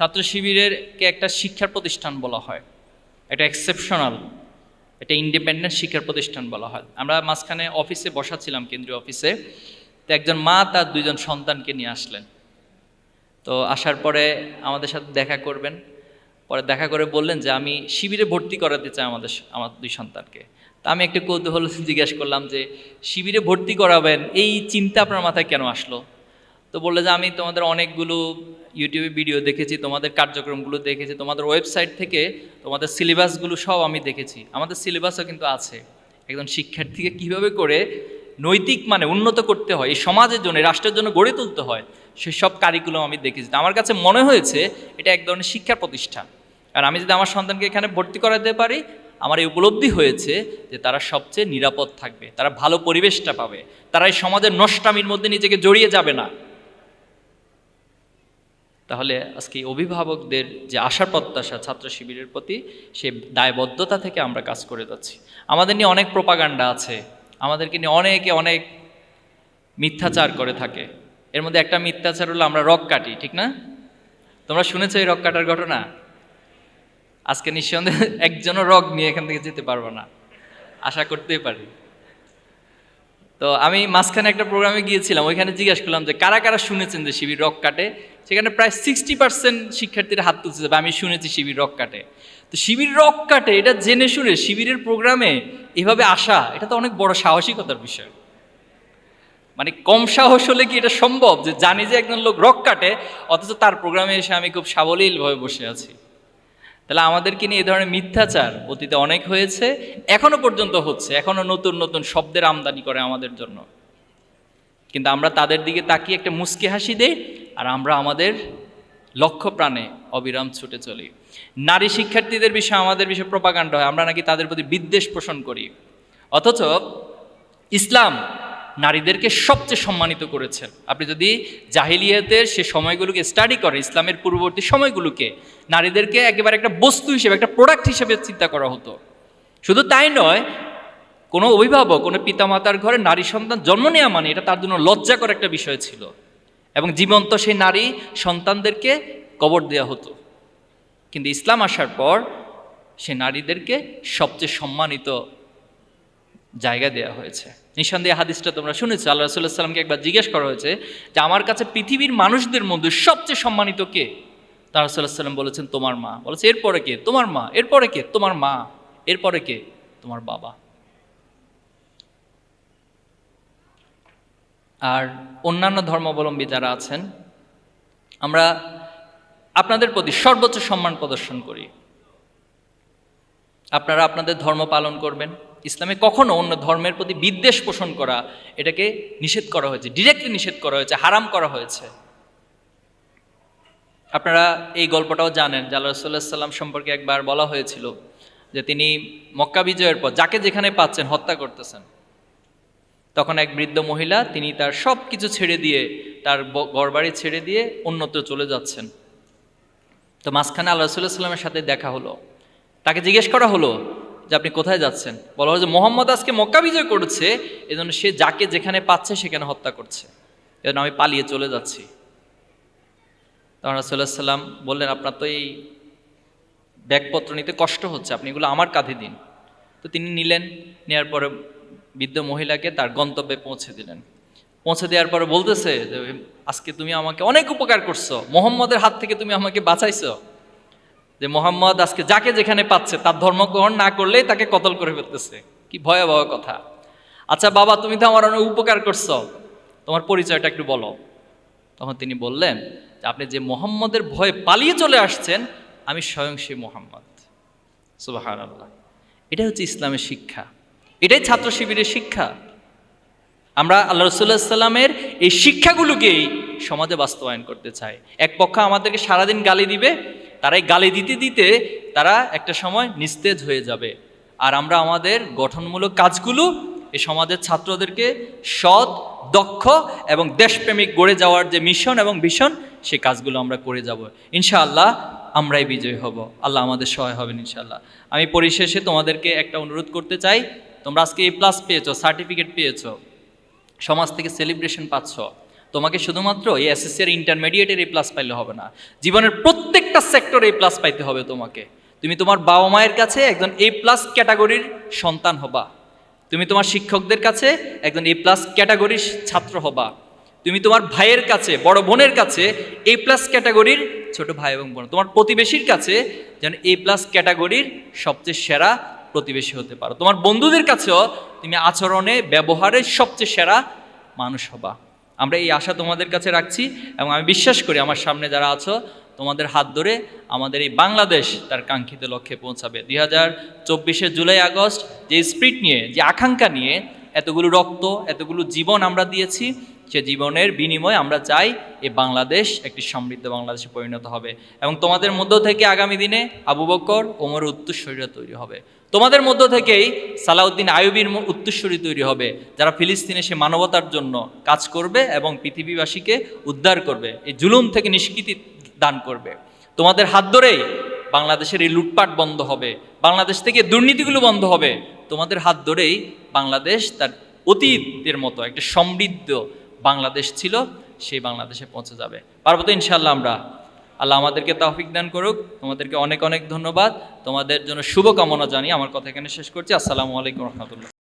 ছাত্র শিবিরেরকে একটা শিক্ষার প্রতিষ্ঠান বলা হয়। এটা এক্সেপশনাল এটা ইন্ডিপেন্ডেন্ট শিক্ষার প্রতিষ্ঠান বলা হয়। আমরা মাঝখানে অফিসে বসাছিলাম, কেন্দ্রীয় অফিসে তো একজন মা তার দুইজন সন্তানকে নিয়ে আসলেন। তো আসার পরে আমাদের সাথে দেখা করবেন। পরে দেখা করে বললেন যে, আমি শিবিরে ভর্তি করাতে চাই আমাদের আমার দুই সন্তানকে। তা আমি একটা কৌতূহল জিজ্ঞেস করলাম যে, শিবিরে ভর্তি করাবেন? এই চিন্তা আপনার মাথায় কেন আসলো? তো বললে যে, আমি তোমাদের অনেকগুলো ইউটিউবে ভিডিও দেখেছি, তোমাদের কার্যক্রমগুলো দেখেছি, তোমাদের ওয়েবসাইট থেকে তোমাদের সিলেবাসগুলো সব আমি দেখেছি। আমাদের সিলেবাসও কিন্তু আছে। একজন শিক্ষার্থীকে কীভাবে করে নৈতিক মানে উন্নত করতে হয়, এই সমাজের জন্য রাষ্ট্রের জন্য গড়ে তুলতে হয় সেসব কারিকুলাম আমি দেখেছি। আমার কাছে মনে হয়েছে এটা এক ধরনের শিক্ষা প্রতিষ্ঠান। আর আমি যদি আমার সন্তানকে এখানে ভর্তি করাতে পারি, আমার এই উপলব্ধি হয়েছে যে তারা সবচেয়ে নিরাপদ থাকবে, তারা ভালো পরিবেশটা পাবে, তারা এই সমাজের নষ্টামির মধ্যে নিজেকে জড়িয়ে যাবে না। তাহলে আজকে অভিভাবকদের যে আশার প্রত্যাশা ছাত্র শিবিরের প্রতি, সে দায়বদ্ধতা থেকে আমরা কাজ করে যাচ্ছি। আমাদের নিয়ে অনেক প্রপাগান্ডা আছে। আমাদেরকে নিয়ে অনেকে অনেক মিথ্যাচার করে থাকে। এর মধ্যে একটা মিথ্যাচার হলো আমরা রক কাটি, ঠিক না? তোমরা শুনেছো এই রক কাটার ঘটনা? আজকে নিঃসন্দেহে একজনও রগ নিয়ে এখান থেকে যেতে পারব না। আশা করতেই পারি। তো আমি মাঝখানে একটা প্রোগ্রামে গিয়েছিলাম, ওইখানে জিজ্ঞাসা করলাম যে কারা কারা শুনেছেন যে শিবির রক কাটে? সেখানে প্রায় সিক্সটি পার্সেন্ট শিক্ষার্থীরা হাত তুলছে যে, আমি শুনেছি শিবির রক কাটে। তো শিবির রক কাটে, এটা জেনে শুনে শিবিরের প্রোগ্রামে এভাবে আসা, এটা তো অনেক বড় সাহসিকতার বিষয়। মানে কম সাহস হলে কি এটা সম্ভব? যে জানি যে একজন লোক রক কাটে, অথচ তার প্রোগ্রামে এসে আমি খুব সাবলীলভাবে বসে আছি। তাহলে আমাদেরকে নিয়ে এ ধরনের মিথ্যাচার অতীতে অনেক হয়েছে, এখনও পর্যন্ত হচ্ছে, এখনও নতুন নতুন শব্দের আমদানি করে আমাদের জন্য। কিন্তু আমরা তাদের দিকে তাকিয়ে একটা মুস্কি হাসি দেই, আর আমরা আমাদের লক্ষ্য প্রাণে অবিরাম ছুটে চলি। নারী শিক্ষার্থীদের বিষয়ে আমাদের বিষয়ে প্রপাকাণ্ড হয়, আমরা নাকি তাদের প্রতি বিদ্বেষ পোষণ করি। অথচ ইসলাম নারীদেরকে সবচেয়ে সম্মানিত করেছেন। আপনি যদি জাহিলিয়াতের সে সময়গুলোকে স্টাডি করে ইসলামের পূর্ববর্তী সময়গুলোকে, নারীদেরকে একেবারে একটা বস্তু হিসেবে, একটা প্রোডাক্ট হিসেবে চিন্তা করা হতো। শুধু তাই নয়, কোনো অভিভাবক, কোনো পিতামাতার ঘরে নারী সন্তান জন্ম নেওয়া মানে এটা তার জন্য লজ্জাকর একটা বিষয় ছিল। এবং জীবন্ত সেই নারী সন্তানদেরকে কবর দেওয়া হতো। কিন্তু ইসলাম আসার পর সে নারীদেরকে সবচেয়ে সম্মানিত জায়গা দেওয়া হয়েছে। নিঃসন্দেহে হাদিসটা তোমরা শুনেছো। আল্লাহ রসুল্লাহ সাল্লামকে একবার জিজ্ঞেস করা হয়েছে যে, আমার কাছে পৃথিবীর মানুষদের মধ্যে সবচেয়ে সম্মানিত কে? তার রসুল্লাহ সাল্লাম বলেছেন, তোমার মা। বলেছে, এরপরে কে? তোমার মা। এরপরে কে? তোমার মা। এরপরে কে? তোমার বাবা। আর অন্যান্য ধর্মাবলম্বী যারা আছেন, আমরা আপনাদের প্রতি সর্বোচ্চ সম্মান প্রদর্শন করি। আপনারা আপনাদের ধর্ম পালন করবেন। ইসলামে কখনো অন্য ধর্মের প্রতি বিদ্বেষ পোষণ করা, এটাকে নিষেধ করা হয়েছে ডিরেক্টলি নিষেধ করা হয়েছে, হারাম করা হয়েছে। আপনারা এই গল্পটাও জানেন যে আল্লাহ সাল্লাম সম্পর্কে একবার বলা হয়েছিল যে তিনি মক্কা বিজয়ের পর যাকে যেখানে পাচ্ছেন হত্যা করতেছেন। তখন এক বৃদ্ধ মহিলা তিনি তার সব কিছু ছেড়ে দিয়ে, তার ঘরবাড়ি ছেড়ে দিয়ে অন্যত্র চলে যাচ্ছেন। তো মাঝখানে আল্লাহ সাল্লামের সাথে দেখা হলো। তাকে জিজ্ঞেস করা হলো যে আপনি কোথায় যাচ্ছেন? বলা হলো যে মোহাম্মদ আজকে মক্কা বিজয় করেছে, এজন্য সে যাকে যেখানে পাচ্ছে সেখানে হত্যা করছে। এজন্য আমি পালিয়ে চলে যাচ্ছি। তখন রাসুল্লাহ সাল্লাম বললেন, আপনার তো এই ব্যাগপত্র নিতে কষ্ট হচ্ছে, আপনি এগুলো আমার কাঁধে দিন। তো তিনি নিলেন নেওয়ার পরে বৃদ্ধ মহিলাকে তার গন্তব্যে পৌঁছে দিলেন। পৌঁছে দেওয়ার পরে বলতেছে যে, আজকে তুমি আমাকে অনেক উপকার করছ, মোহাম্মদের হাত থেকে তুমি আমাকে বাঁচাইছো। যে মোহাম্মদ আজকে যাকে যেখানে পাচ্ছে, তার ধর্মগ্রহণ না করলেই তাকে কতল করে ফেলতেছে। কি ভয়াবহ কথা। আচ্ছা বাবা, তুমি তো আমার অনেক উপকার করছ। তোমার পরিচয়টা একটু বলো। তখন তিনি বললেন যে আপনি যে মোহাম্মদের ভয়ে পালিয়ে চলে আসছেন, আমি স্বয়ং সে মোহাম্মদ। সুবাহান আল্লাহ এটাই হচ্ছে ইসলামের শিক্ষা। এটাই ছাত্র শিবিরের শিক্ষা। আমরা আল্লাহ রসুল্লাহ সাল্লামের এই শিক্ষাগুলোকেই সমাজে বাস্তবায়ন করতে চাই। এক পক্ষ আমাদেরকে সারাদিন গালি দিবে তারাই গালি দিতে দিতে তারা একটা সময় নিস্তেজ হয়ে যাবে। আর আমরা আমাদের গঠনমূলক কাজগুলো এই সমাজের ছাত্রদেরকে সৎ, দক্ষ এবং দেশপ্রেমিক গড়ে যাওয়ার যে মিশন এবং ভীষণ, সেই কাজগুলো আমরা করে যাব। ইনশাআল্লাহ আমরাই বিজয়ী হব। আল্লাহ আমাদের সহায় হবেন ইনশাআল্লাহ। আমি পরিশেষে তোমাদেরকে একটা অনুরোধ করতে চাই। তোমরা আজকে এ প্লাস পেয়েছ সার্টিফিকেট পেয়েছ। সমাজ থেকে সেলিব্রেশন পাচ্ছ। তোমাকে শুধুমাত্র এই এসএসসি আর ইন্টারমিডিয়েটের এই প্লাস পাইলে হবে না। জীবনের প্রত্যেকটা সেক্টরে এই প্লাস পাইতে হবে তোমাকে। তুমি তোমার বাবা মায়ের কাছে একজন এ প্লাস ক্যাটাগরির সন্তান হবা। তুমি তোমার শিক্ষকদের কাছে একজন এ প্লাস ক্যাটাগরির ছাত্র হবা। তুমি তোমার ভাইয়ের কাছে, বড় বোনের কাছে এ প্লাস ক্যাটাগরির ছোট ভাই এবং বোন। তোমার প্রতিবেশীর কাছে যেন এ প্লাস ক্যাটাগরির সবচেয়ে সেরা প্রতিবেশী হতে পারো। তোমার বন্ধুদের কাছেও তুমি আচরণে, ব্যবহারে সবচেয়ে সেরা মানুষ হবা। আমরা এই আশা তোমাদের কাছে রাখছি এবং আমি বিশ্বাস করি আমার সামনে যারা আছো, তোমাদের হাত ধরে আমাদের এই বাংলাদেশ তার কাঙ্ক্ষিত লক্ষ্যে পৌঁছাবে। দুই হাজার চব্বিশে জুলাই আগস্ট যে স্পিরিট নিয়ে, যে আকাঙ্ক্ষা নিয়ে এতগুলো রক্ত, এতগুলো জীবন আমরা দিয়েছি সে জীবনের বিনিময়ে আমরা চাই এ বাংলাদেশ একটি সমৃদ্ধ বাংলাদেশে পরিণত হবে। এবং তোমাদের মধ্য থেকে আগামী দিনে আবু বকর ওমর উত্তরস্বরীরা তৈরি হবে। তোমাদের মধ্য থেকেই সালাউদ্দিন আয়ুবীর উত্তরস্বরী তৈরি হবে, যারা ফিলিস্তিনে সে মানবতার জন্য কাজ করবে এবং পৃথিবীবাসীকে উদ্ধার করবে এই জুলুম থেকে নিষ্কৃতি দান করবে। তোমাদের হাত ধরেই বাংলাদেশের এই লুটপাট বন্ধ হবে, বাংলাদেশ থেকে দুর্নীতিগুলো বন্ধ হবে। তোমাদের হাত ধরেই বাংলাদেশ তার অতীতের মতো একটা সমৃদ্ধ বাংলাদেশ ছিল, সেই বাংলাদেশে পৌঁছে যাবে। পারব তো ইনশাল্লাহ আমরা। আল্লাহ আমাদেরকে তাহফিক দান করুক। তোমাদেরকে অনেক অনেক ধন্যবাদ। তোমাদের জন্য শুভকামনা জানিয়ে আমার কথা এখানে শেষ করছি। আসসালামু আলাইকুম রহমতুল্লাহ।